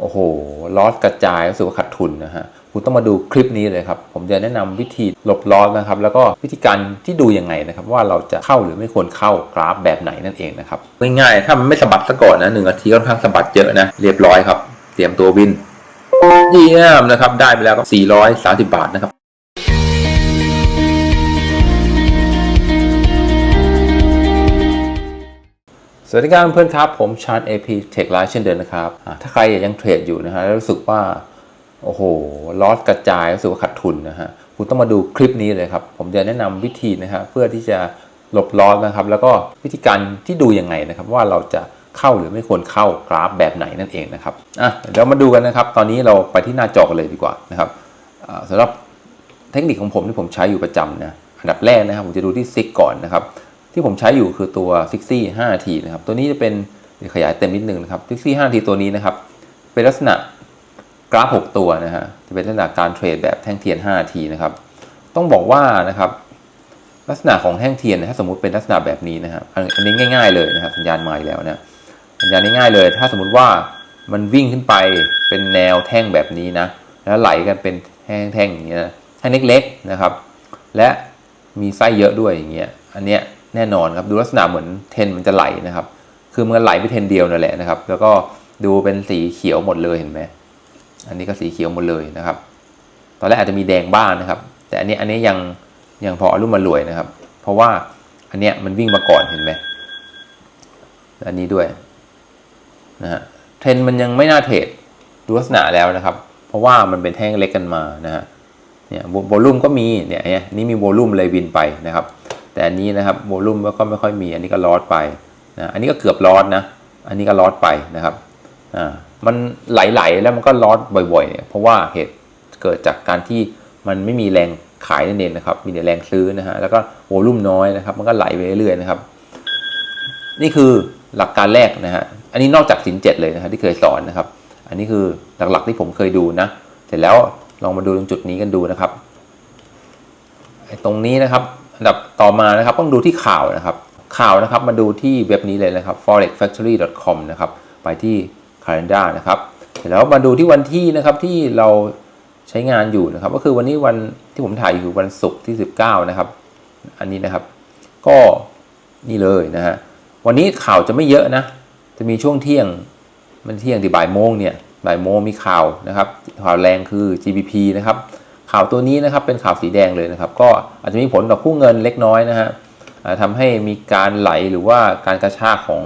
โอ้โหลอสกระจายรู้สึกว่าขาดทุนนะฮะคุณต้องมาดูคลิปนี้เลยครับ ผมจะแนะนำวิธีหลบลอสนะครับ แล้วก็วิธีการที่ดูยังไงนะครับ ว่าเราจะเข้าหรือไม่ควรเข้ากราฟแบบไหนนั่นเองนะครับง่ายๆถ้ามันไม่สะบัดซะก่อนนะหนึ่งนาทีค่อนข้างสะบัดเยอะนะเรียบร้อยครับ เตรียมตัววินเยี่ยมนะครับ ได้ไปแล้วก็430 บาทนะครับ สวัสดีครับเพื่อนครับ ผมชาญ AP Tech Live เช่นเดิมนะครับ ถ้าใครยังเทรดอยู่นะฮะแล้วรู้สึกว่า โอ้โหลอสกระจายรู้สึกว่าขาดทุนนะฮะคุณต้องมาดูคลิปนี้เลยครับ ผมจะแนะนำวิธีนะฮะเพื่อที่จะหลบลอสนะครับ แล้วก็วิธีการที่ดูยังไงนะครับ ว่าเราจะเข้าหรือไม่ควรเข้ากราฟแบบไหนนั่นเองนะครับอะเดี๋ยวมาดูกันนะครับ ตอนนี้เราไปที่หน้าจอกันเลยดีกว่านะครับอ่าสำหรับเทคนิคของผมที่ผมใช้อยู่ประจำนะอันดับแรกนะครับผมจะดูที่ซิกก่อนนะครับ ที่ผมใช้อยู่คือตัว f i x i 5นาทีนะครับ ตัวนี้จะเป็นขยายเต็มนิดนึงนะครับ f i x i 5นาทีตัวนี้นะครับ เป็นลักษณะกราฟ 6 ตัวนะฮะ จะเป็นลักษณะการเทรดแบบแท่งเทียน5นาทีนะครับ ต้องบอกว่านะครับ ลักษณะของแท่งเทียนนะถ้าสมมติเป็นลักษณะแบบนี้นะครับอันนี้ง่าย ๆเลยนะครับสัญญาณมาแล้วนะ สัญญาณง่ายๆเลย ถ้าสมมติว่ามันวิ่งขึ้นไปเป็นแนวแท่งแบบนี้นะ แล้วไหลกันเป็นแท่งๆอย่างเงี้ยนะแท่งเล็กๆนะครับ และมีไส้เยอะด้วยอย่างเงี้ย อันเนี้ย แน่นอนครับ ดูลักษณะเหมือนเทนมันจะไหลนะครับ คือมันไหลไปเทนเดียวนั่นแหละนะครับ แล้วก็ดูเป็นสีเขียวหมดเลยเห็นไหมอันนี้ก็สีเขียวหมดเลยนะครับ ตอนแรกอาจจะมีแดงบ้างนะครับ แต่อันนี้อันนี้ยังยังพออรุ่มมารวยนะครับ เพราะว่าอันเนี้ยมันวิ่งมาก่อนเห็นไหมอันนี้ด้วยนะฮะเทรนมันยังไม่น่าเทรดดูลักษณะแล้วนะครับ เพราะว่ามันเป็นแท่งเล็กกันมานะฮะเนี่ยโวลุ่มก็มีเนี่ยนี่มีโวลุ่มเลยบินไปนะครับ แต่อันนี้นะครับโวลุ่มก็ไม่ค่อยมี อันนี้ก็ลอดไปนะอันนี้ก็เกือบลอดนะ อันนี้ก็ลอดไปนะครับอ่ามันไหลๆแล้วมันก็ลอดบ่อยๆเนี่ยเพราะว่าเหตุเกิดจากการที่มันไม่มีแรงขายนั่นเองนะครับ มีแต่แรงซื้อนะฮะ แล้วก็โวลุ่มน้อยนะครับ มันก็ไหลไปเรื่อยๆนะครับ นี่คือหลักการแรกนะฮะ อันนี้นอกจากสินเจ็ดเลยนะครับที่เคยสอนนะครับ อันนี้คือหลักๆที่ผมเคยดูนะ เสร็จแล้วลองมาดูตรงจุดนี้กันดูนะครับ ตรงนี้นะครับ อันดับต่อมานะครับต้องดูที่ข่าวนะครับ ข่าวนะครับมาดูที่เว็บนี้เลยนะครับ forexfactory.com นะครับไปที่ calendar นะครับเสร็จแล้วมาดูที่วันที่นะครับที่เราใช้งานอยู่นะครับ ก็คือวันนี้วันที่ผมถ่ายอยู่วันศุกร์ที่ 19 นะครับ อันนี้นะครับ ก็นี่เลยนะฮะวันนี้ข่าวจะไม่เยอะนะ จะมีช่วงเที่ยงมันเที่ยงที่บ่ายโมงเนี่ยบ่ายโมงมีข่าวนะครับข่าวแรงคือ GBP นะครับ ข่าวตัวนี้นะครับเป็นข่าวสีแดงเลยนะครับ ก็อาจจะมีผลต่อคู่เงินเล็กน้อยนะฮะทำให้มีการไหลหรือว่าการกระชากของ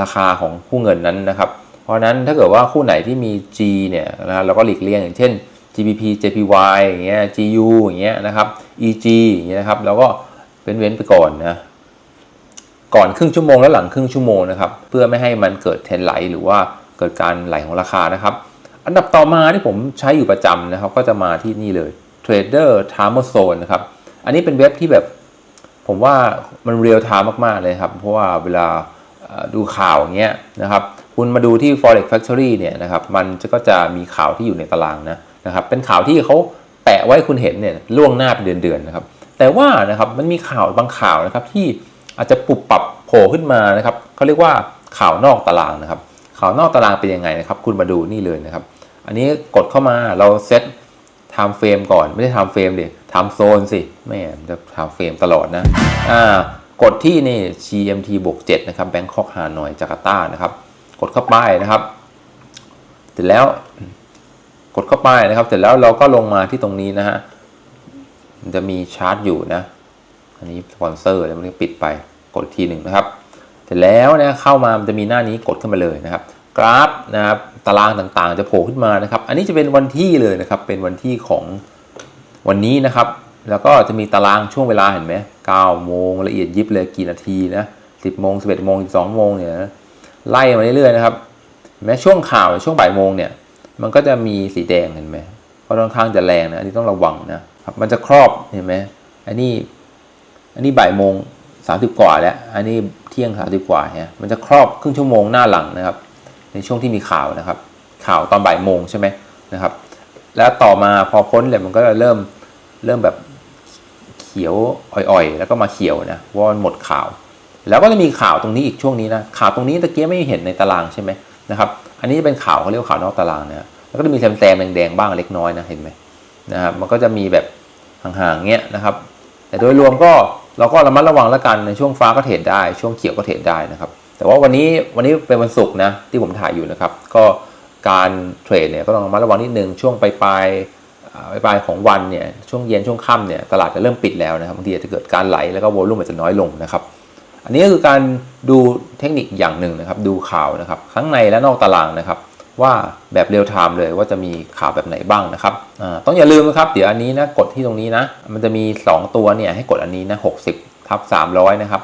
ราคาของคู่เงินนั้นนะครับ เพราะฉะนั้นถ้าเกิดว่าคู่ไหนที่มี G เนี่ยนะเราก็หลีกเลี่ยงอย่างเช่น GBP JPY อย่างเงี้ย GU อย่างเงี้ยนะครับ EG อย่างเงี้ยนะครับแล้วก็เป็นเว้นไปก่อนนะก่อนครึ่งชั่วโมงและหลังครึ่งชั่วโมงนะครับเพื่อไม่ให้มันเกิดเทรนไหลหรือว่าเกิดการไหลของราคานะครับ อันดับต่อมาที่ผมใช้อยู่ประจำนะครับ ก็จะมาที่นี่เลย Trader Timer Zone นะครับ อันนี้เป็นเว็บที่แบบ ผมว่ามันเรียลไทม์มาก ๆ เลยครับ เพราะว่าเวลาดูข่าวอย่างเงี้ยนะครับ คุณมาดูที่ Forex Factory เนี่ยนะครับ มันจะก็จะมีข่าวที่อยู่ในตารางนะนะครับ เป็นข่าวที่เขาแปะไว้คุณเห็นเนี่ยล่วงหน้าเป็นเดือนๆนะครับ แต่ว่านะครับมันมีข่าวบางข่าวนะครับที่อาจจะปรับปรับโผล่ขึ้นมานะครับเขาเรียกว่าข่าวนอกตารางนะครับ ข่าวนอกตารางเป็นยังไงนะครับ คุณมาดูนี่เลยนะครับ อันนี้กดเข้ามาเราเซต time frame ก่อนไม่ได้ time frame ดิ time zone สิแม่จะ time frame ตลอดนะอ่ากดที่นี่ GMT บวก7นะครับ Bangkok Hanoi Jakarta นะครับ กดเข้าไปนะครับ เสร็จแล้วกดเข้าไปนะครับ เสร็จแล้วเราก็ลงมาที่ตรงนี้นะฮะจะมีชาร์ตอยู่นะ อันนี้สปอนเซอร์แล้วมันก็ปิดไปกดทีหนึ่งนะครับ เสร็จแล้วนะเข้ามามันจะมีหน้านี้กดขึ้นมาเลยนะครับ กราฟนะครับตารางต่างๆ จะโผล่ขึ้นมานะครับ อันนี้จะเป็นวันที่เลยนะครับ เป็นวันที่ของวันนี้นะครับ แล้วก็จะมีตารางช่วงเวลาเห็นไหม9โมงละเอียดยิบเลยกี่นาทีนะ10โมง11โมง12โมงเนี่ยนะไล่มาเรื่อยๆนะครับเห็นไหมช่วงข่าวช่วงบ่ายโมงเนี่ย มันก็จะมีสีแดงเห็นไหมเพราะค่อนข้างจะแรงนะอันนี้ต้องระวังนะครับมันจะครอบเห็นไหมอันนี้อันนี้บ่ายโมง สามสิบกว่าแล้ว อันนี้เที่ยงสามสิบกว่าเนี่ยมันจะครอบครึ่งชั่วโมงหน้าหลังนะครับ ในช่วงที่มีข่าวนะครับ ข่าวตอนบ่ายโมงใช่ไหมนะครับ แล้วต่อมาพอพ้นเลยมันก็จะเริ่มเริ่มแบบเขียวอ่อยๆ แล้วก็มาเขียวนะว่ามันหมดข่าว แล้วก็จะมีข่าวตรงนี้อีกช่วงนี้นะข่าวตรงนี้ตะเกียไม่เห็นในตารางใช่ไหมนะครับ อันนี้เป็นข่าวเขาเรียกว่าข่าวนอกตารางนะแล้วก็จะมีแซมๆแดงๆบ้างเล็กน้อยนะเห็นไหมนะครับมันก็จะมีแบบห่างๆเงี้ยนะครับ แต่โดยรวมก็ เราก็ระมัดระวังแล้วกันในช่วงฟ้าก็เทรดได้ ช่วงเขียวก็เทรดได้นะครับ แต่ว่าวันนี้วันนี้เป็นวันศุกร์นะที่ผมถ่ายอยู่นะครับ ก็การเทรดเนี่ยก็ต้องระมัดระวังนิดนึงช่วงปลายปลายปลายของวันเนี่ยช่วงเย็นช่วงค่ำเนี่ยตลาดจะเริ่มปิดแล้วนะครับบางทีอาจจะเกิดการไหลแล้วก็โวลุ่มอาจจะน้อยลงนะครับ อันนี้ก็คือการดูเทคนิคอย่างหนึ่งนะครับ ดูข่าวนะครับทั้งในและนอกตารางนะครับ ว่าแบบเรียลไทม์เลยว่าจะมีข่าวแบบไหนบ้างนะครับต้องอย่าลืมนะครับเดี๋ยวอันนี้นะกดที่ตรงนี้นะ มันจะมี 2 ตัวเนี่ยให้กดอันนี้นะ60ทับ300 นะครับ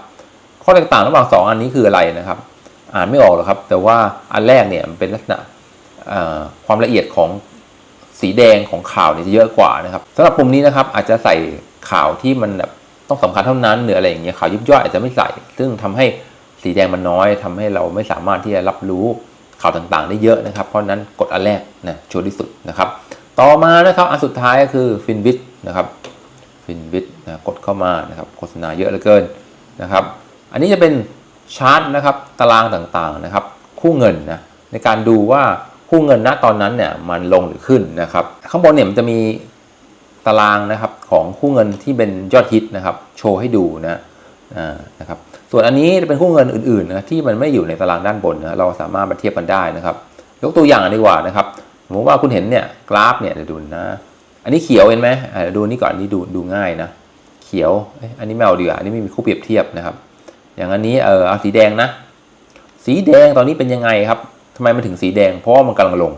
ข้อแตกต่างระหว่าง 2 อันนี้คืออะไรนะครับ อ่านไม่ออกหรอกครับ แต่ว่าอันแรกเนี่ยมันเป็นลักษณะความละเอียดของสีแดงของข่าวเนี่ยจะเยอะกว่านะครับสำหรับปุ่มนี้นะครับอาจจะใส่ข่าวที่มันแบบต้องสำคัญเท่านั้นหรืออะไรอย่างเงี้ยข่าวยิบย่อยอาจจะไม่ใส่ ซึ่งทำให้สีแดงมันน้อยทำให้เราไม่สามารถที่จะรับรู้ ข่าวต่างๆ ได้เยอะนะครับ เพราะนั้นกดอันแรกนะชัวร์ที่สุดนะครับ ต่อมานะครับอันสุดท้ายก็คือฟินวิ t นะครับฟินวิ t นะกดเข้ามานะครับโฆษณาเยอะเหลือเกินนะครับ อันนี้จะเป็นชาร์ตนะครับตารางต่างๆนะครับ คู่เงินนะในการดูว่าคู่เงินณตอนนั้นเนี่ยมันลงหรือขึ้นนะครับ ข้างบนเนี่ยมันจะมีตารางนะครับของคู่เงินที่เป็นยอดฮิตนะครับ โชว์ให้ดูนะนะครับ ส่วนอันนี้เป็นคู่เงินอื่นๆนะที่มันไม่อยู่ในตารางด้านบนนะเราสามารถมาเทียบกันได้นะครับ ยกตัวอย่างดีกว่านะครับสมมติว่าคุณเห็นเนี่ยกราฟเนี่ยเดี๋ยวดูนะอันนี้เขียวเห็นไหมเดี๋ยวดูนี่ก่อนอันนี้ดูดูง่ายนะเขียวอันนี้ไม่เอาดีกว่าอันนี้ไม่มีคู่เปรียบเทียบนะครับ อย่างอันนี้เออเอาสีแดงนะ สีแดงตอนนี้เป็นยังไงครับทำไมมันถึงสีแดงเพราะว่ามันกำลังลง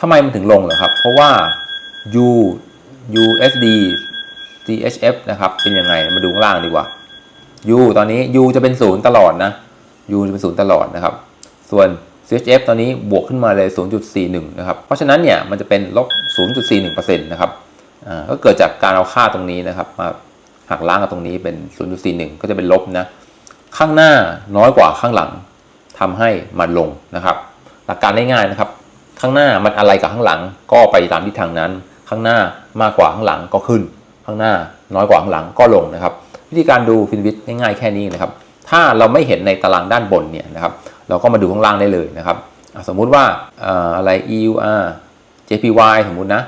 ทำไมมันถึงลงเหรอครับ เพราะว่า U USD CHF นะครับเป็นยังไงมาดูข้างล่างดีกว่า U ตอนนี้ U จะเป็นศูนย์ตลอดนะ U จะเป็นศูนย์ตลอดนะครับ ส่วน CHF ตอนนี้บวกขึ้นมาเลย 0.41 นะครับ เพราะฉะนั้นเนี่ยมันจะเป็นลบ 0.41%นะครับก็เกิดจากการเอาค่าตรงนี้นะครับ มาหักล้างกับตรงนี้เป็น 0.41 ก็จะเป็นลบนะ ข้างหน้าน้อยกว่าข้างหลังทำให้มันลงนะครับ หลักการง่ายๆนะครับ ข้างหน้ามันอะไรกับข้างหลัง ก็ไปตามทิศทางนั้น ข้างหน้ามากกว่าข้างหลังก็ขึ้น ข้างหน้าน้อยกว่าข้างหลังก็ลงนะครับ วิธีการดูฟินวิทง่ายๆแค่นี้นะครับ ถ้าเราไม่เห็นในตารางด้านบนเนี่ยนะครับ เราก็มาดูข้างล่างได้เลยนะครับ สมมุติว่าอะไร EUR JPY สมมุตินะ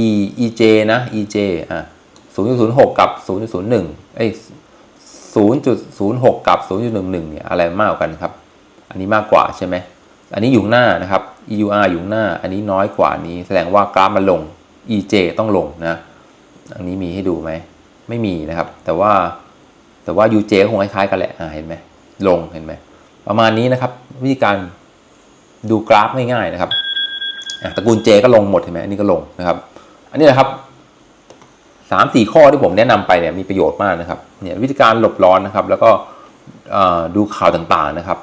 E EJ นะ EJ อะ0.06 กับ 0.01 เอ้ย 0.06 กับ 0.11 เนี่ยอะไรมากกว่ากันครับ อันนี้มากกว่าใช่ไหม อันนี้อยู่หน้านะครับ EUR อยู่หน้า อันนี้น้อยกว่านี้ แสดงว่ากราฟมันลง EJ ต้องลงนะ อันนี้มีให้ดูไหม ไม่มีนะครับ แต่ว่าแต่ว่า UJ ก็คงคล้ายๆกันแหละอ่าเห็นไหมลงเห็นไหมประมาณนี้นะครับ วิธีการดูกราฟง่ายๆนะครับตระกูล J ก็ลงหมดเห็นไหมอันนี้ก็ลงนะครับ อันนี้นะครับสามสี่ข้อที่ผมแนะนำไปเนี่ยมีประโยชน์มากนะครับเนี่ยวิธีการหลบร้อนนะครับ แล้วก็ดูข่าวต่างๆนะครับ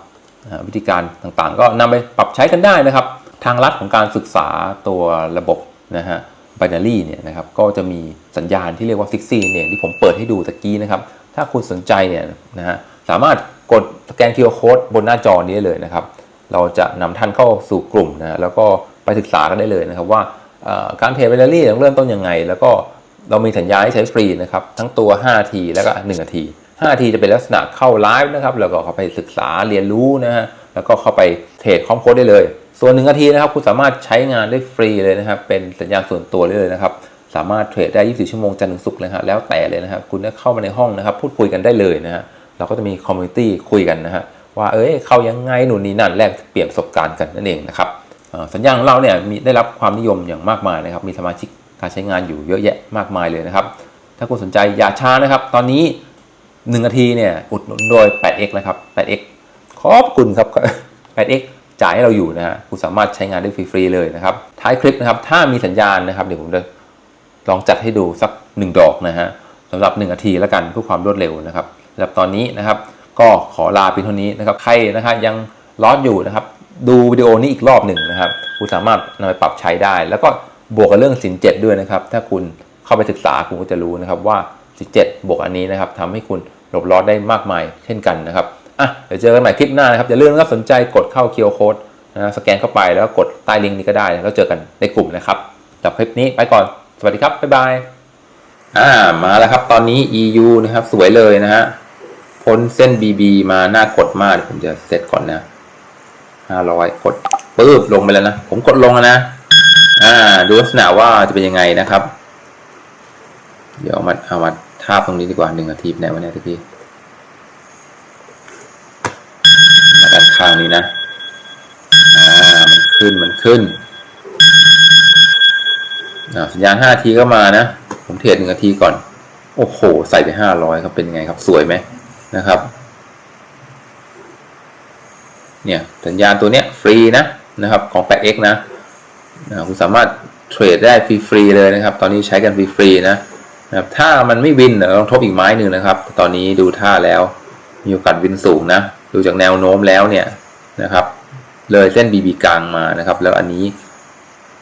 วิธีการต่างๆ ก็นำไปปรับใช้กันได้นะครับ ทางลัดของการศึกษาตัวระบบนะฮะ binary เนี่ยนะครับก็จะมีสัญญาณที่เรียกว่า fixie เนี่ยที่ผมเปิดให้ดูตะกี้นะครับ ถ้าคุณสนใจเนี่ยนะฮะสามารถกดสแกน QR code บนหน้าจอนี้ได้เลยนะครับ เราจะนำท่านเข้าสู่กลุ่มนะแล้วก็ไปศึกษากันได้เลยนะครับว่าการเทรด binary ต้องเริ่มต้นยังไง แล้วก็เรามีสัญญาให้ใช้ฟรีนะครับทั้งตัว5นาทีแล้วก็1นาที5นาทีจะเป็นลักษณะเข้าไลฟ์นะครับแล้วก็เข้าไปศึกษาเรียนรู้นะฮะแล้วก็เข้าไปเทรดคอมโพสได้เลย ส่วน1นาทีนะครับคุณสามารถใช้งานได้ฟรีเลยนะครับ เป็นสัญญาณส่วนตัวได้เลยนะครับ สามารถเทรดได้ 24 ชั่วโมงจันทร์ถึงศุกร์เลยฮะแล้วแต่เลยนะครับ คุณได้เข้ามาในห้องนะครับ พูดคุยกันได้เลยนะฮะเราก็จะมีคอมมูนิตี้คุยกันนะฮะว่าเอ้ยเข้ายังไงหนุนนี่นั่นแลกเปลี่ยนประสบการณ์กันนั่นเองนะครับสัญญาณของเราเนี่ยมีได้รับความนิยมอย่างมากมายนะครับ มีสมาชิกการใช้งานอยู่เยอะแยะมากมายเลยนะครับ ถ้าคุณสนใจอย่าช้านะครับ ตอนนี้1นาทีเนี่ยอุดหนุนโดย 8x นะครับ 8x ขอบคุณครับ 8x จ่ายให้เราอยู่นะฮะคุณสามารถใช้งานได้ฟรีๆเลยนะครับ ท้ายคลิปนะครับ ถ้ามีสัญญาณนะครับ เดี๋ยวผมจะลองจัดให้ดูสัก 1 ดอกนะฮะสำหรับ1นาทีแล้วกันเพื่อความรวดเร็วนะครับสำหรับตอนนี้นะครับ ก็ขอลาเพียงเท่านี้นะครับ ใครนะครับยังรอนอยู่นะครับ ดูวิดีโอนี้อีกรอบหนึ่งนะครับ คุณสามารถนำไปปรับใช้ได้ แล้วก็บวกกับเรื่องสินเจ็ดด้วยนะครับ ถ้าคุณเข้าไปศึกษาคุณก็จะรู้นะครับว่าสินเจ็ดบวกอันนี้นะครับทำให้คุณหลบรอนได้มากมายเช่นกันนะครับ อะเดี๋ยวเจอกันใหม่คลิปหน้านะครับอย่าลืมนะครับสนใจกดเข้า QR Code นะสแกนเข้าไปแล้วกดใต้ลิงก์นี้ก็ได้ แล้วเจอกันในกลุ่มนะครับสำหรับคลิปนี้ไปก่อน สวัสดีครับบ๊ายบายอ่ามาแล้วครับตอนนี้ EU นะครับสวยเลยนะฮะพ้นเส้น BB มาหน้ากดมากเดี๋ยวผมจะเสร็จก่อนนะห้าร้อยกดปึ๊บลงไปแล้วนะ ผมกดลงแล้วนะ อ่า ดูลักษณะว่าจะเป็นยังไงนะครับ เดี๋ยวเอามาเอามาทาบตรงนี้ดีกว่าหนึ่งนาทีไหนวันนี้ตะกี้ มาด้านข้างนี้นะ อ่า มันขึ้น มันขึ้นอ่สัญญาณห้าทีก็มานะ ผมเทรดหนึ่งนาทีก่อน โอ้โห ใส่ไปห้าร้อยครับ เป็นไงครับ สวยไหมนะครับ เนี่ย สัญญาณตัวเนี้ยฟรีนะ นะครับ ของ p ป x นะอ่าคุณสามารถเทรดได้ฟรีๆเลยนะครับ ตอนนี้ใช้กันฟรีๆนะนะครับ ถ้ามันไม่วินเดี๋ยวลองทบอีกไม้หนึ่งนะครับ ตอนนี้ดูท่าแล้ว มีโอกาสวินสูงนะ ดูจากแนวโน้มแล้วเนี่ยนะครับ เลยเส้น BB กลางมานะครับ แล้วอันนี้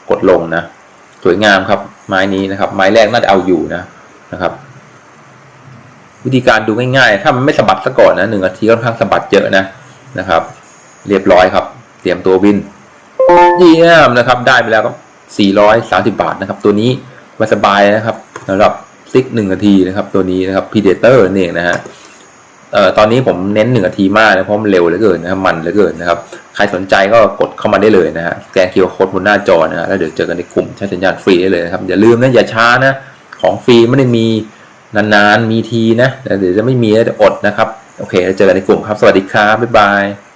กดลงนะ สวยงามครับไม้นี้นะครับ ไม้แรกน่าจะเอาอยู่นะนะครับ วิธีการดูง่ายๆ ถ้ามันไม่สะบัดซะก่อนนะหนึ่งนาทีค่อนข้างสะบัดเยอะนะนะครับ เรียบร้อยครับ เตรียมตัววินเยี่ยมนะครับ ได้ไปแล้วก็430 บาทนะครับ ตัวนี้มาสบายนะครับสำหรับซิกหนึ่งนาทีนะครับ ตัวนี้นะครับ Predator นี่เองนะฮะ เอ่อตอนนี้ผมเน้นหนึ่งนาทีมากนะเพราะมันเร็วเหลือเกินนะครับมันเหลือเกินนะครับใครสนใจก็กดเข้ามาได้เลยนะฮะแกนคิวโค้ดบนหน้าจอนะฮะแล้วเดี๋ยวเจอกันในกลุ่มใช้สัญญาณฟรีได้เลยนะครับอย่าลืมนะอย่าช้านะของฟรีไม่ได้มีนานๆมีทีนะแล้วเดี๋ยวจะไม่มีแล้วจะอดนะครับโอเคเจอกันในกลุ่มครับสวัสดีครับบ๊ายบาย